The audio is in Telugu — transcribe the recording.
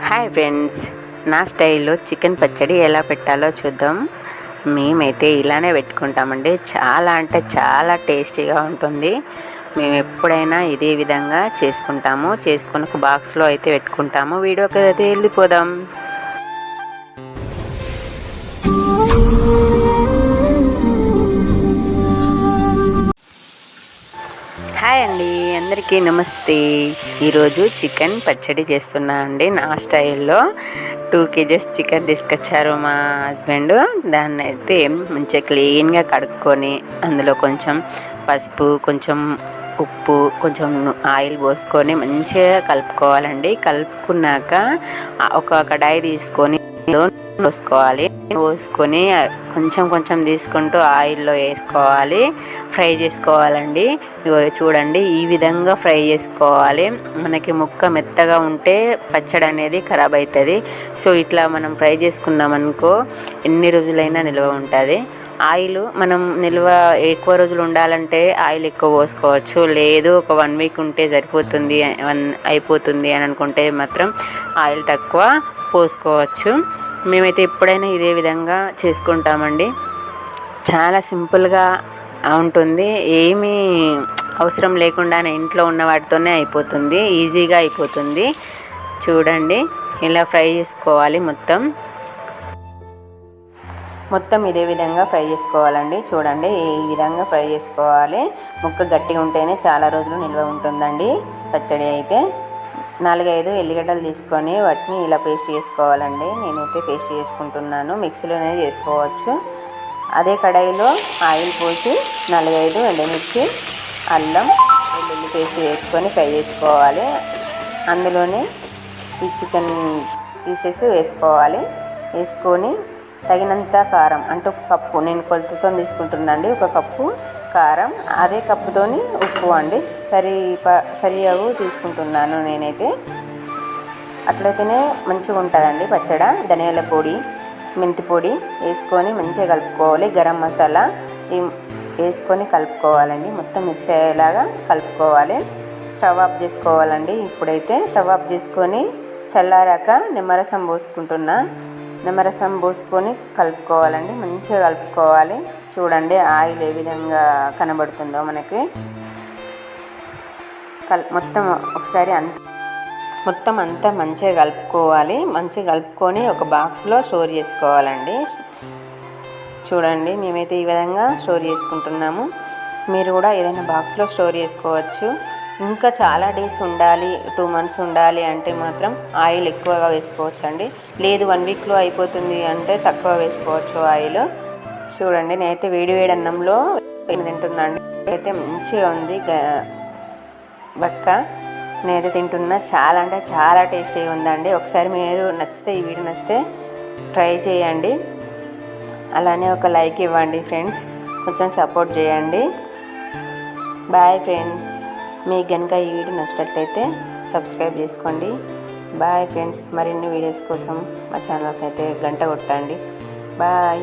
హాయ్ ఫ్రెండ్స్ నా స్టైల్లో చికెన్ పచ్చడి ఎలా పెట్టాలో చూద్దాం. మేమైతే ఇలానే పెట్టుకుంటామండి. చాలా అంటే చాలా టేస్టీగా ఉంటుంది. మేము ఎప్పుడైనా ఇదే విధంగా చేసుకుంటాము. చేసుకుని ఒక బాక్స్లో అయితే పెట్టుకుంటాము. వీడియోకి అయితే వెళ్ళిపోదాం. హాయ్ అండి అందరికీ నమస్తే. ఈరోజు చికెన్ పచ్చడి చేస్తున్నా అండి. నా స్టైల్లో టూ కేజెస్ చికెన్ తీసుకొచ్చారు మా హస్బెండ్. దాన్ని అయితే మంచిగా క్లీన్గా కడుక్కొని అందులో కొంచెం పసుపు కొంచెం ఉప్పు కొంచెం ఆయిల్ పోసుకొని మంచిగా కలుపుకోవాలండి. కలుపుకున్నాక ఒక కడాయి తీసుకొని పోసుకోవాలి. పోసుకొని కొంచెం కొంచెం తీసుకుంటూ ఆయిల్లో వేసుకోవాలి. ఫ్రై చేసుకోవాలండి. ఇగో చూడండి ఈ విధంగా ఫ్రై చేసుకోవాలి. మనకి ముక్క మెత్తగా ఉంటే పచ్చడి అనేది ఖరాబ్ అవుతుంది సో ఇట్లా మనం ఫ్రై చేసుకున్నాం అనుకో ఎన్ని రోజులైనా నిల్వ ఉంటుంది. ఆయిల్ మనం నిల్వ ఎక్కువ రోజులు ఉండాలంటే ఆయిల్ ఎక్కువ పోసుకోవచ్చు. లేదు ఒక వన్ వీక్ ఉంటే సరిపోతుంది వన్ అయిపోతుంది అని అనుకుంటే మాత్రం ఆయిల్ తక్కువ పోసుకోవచ్చు. మేమైతే ఎప్పుడైనా ఇదే విధంగా చేసుకుంటామండి. చాలా సింపుల్గా ఉంటుంది. ఏమీ అవసరం లేకుండానే ఇంట్లో ఉన్న వాటితోనే అయిపోతుంది. ఈజీగా అయిపోతుంది. చూడండి ఇలా ఫ్రై చేసుకోవాలి మొత్తం. మొత్తం ఇదే విధంగా ఫ్రై చేసుకోవాలండి. చూడండి ఈ విధంగా ఫ్రై చేసుకోవాలి. ముక్క గట్టిగా ఉంటేనే చాలా రోజులు నిల్వ ఉంటుందండి. పచ్చడి అయితే. నాలుగైదు ఎల్లిగడ్డలు తీసుకొని వాటిని ఇలా పేస్ట్ చేసుకోవాలండి. నేనైతే పేస్ట్ చేసుకుంటున్నాను. మిక్సీలోనే చేసుకోవచ్చు. అదే కడాయిలో ఆయిల్ పోసి నాలుగైదు ఎండుమిర్చి అల్లం వెల్లుల్లి పేస్ట్ వేసుకొని ఫ్రై చేసుకోవాలి. అందులోనే ఈ చికెన్ పీసెస్ వేసుకోవాలి. వేసుకొని తగినంత కారం అంటే ఒక కప్పు నేను కొలతతో తీసుకుంటున్నాండి ఒక కప్పు కారం అదే కప్పుతోని ఉప్పు అండి. సరి సరియగు తీసుకుంటున్నాను నేనైతే. అట్లయితేనే మంచిగా ఉంటుందండి పచ్చడ. ధనియాల పొడి మెంతి పొడి వేసుకొని మంచిగా కలుపుకోవాలి. గరం మసాలా వేసుకొని కలుపుకోవాలండి. మొత్తం మిక్స్ అయ్యేలాగా కలుపుకోవాలి. స్టవ్ ఆఫ్ చేసుకోవాలండి. ఇప్పుడైతే స్టవ్ ఆఫ్ చేసుకొని చల్లారాక నిమ్మరసం పోసుకుంటున్నా. నిమ్మరసం పోసుకొని కలుపుకోవాలండి. మంచిగా కలుపుకోవాలి. చూడండి ఆయిల్ ఏ విధంగా కనబడుతుందో మనకి. కల్ మొత్తం ఒకసారి అంత మొత్తం అంతా మంచిగా కలుపుకోవాలి. మంచిగా కలుపుకొని ఒక బాక్స్లో స్టోర్ చేసుకోవాలండి. చూడండి మేమైతే ఈ విధంగా స్టోర్ చేసుకుంటున్నాము. మీరు కూడా ఏదైనా బాక్స్లో స్టోర్ చేసుకోవచ్చు. ఇంకా చాలా డేస్ ఉండాలి టూ మంత్స్ ఉండాలి అంటే మాత్రం ఆయిల్ ఎక్కువగా వేసుకోవచ్చు అండి లేదు వన్ వీక్లో అయిపోతుంది అంటే తక్కువ వేసుకోవచ్చు ఆయిల్. చూడండి నేనైతే వేడి వేడి అన్నంలో తింటున్నాను అయితే మంచిగా ఉంది బక్క. నేనైతే తింటున్నా చాలా అంటే చాలా టేస్టీగా ఉందండి. ఒకసారి మీరు నచ్చితే ఈ వీడియో నచ్చితే ట్రై చేయండి. అలానే ఒక లైక్ ఇవ్వండి ఫ్రెండ్స్. కొంచెం సపోర్ట్ చేయండి. Bye friends. మీకు కనుక ఈ వీడియో నచ్చినట్లయితే సబ్స్క్రైబ్ చేసుకోండి. బాయ్ ఫ్రెండ్స్ మరిన్ని వీడియోస్ కోసం మా ఛానల్కి అయితే గంట కొట్టండి. బాయ్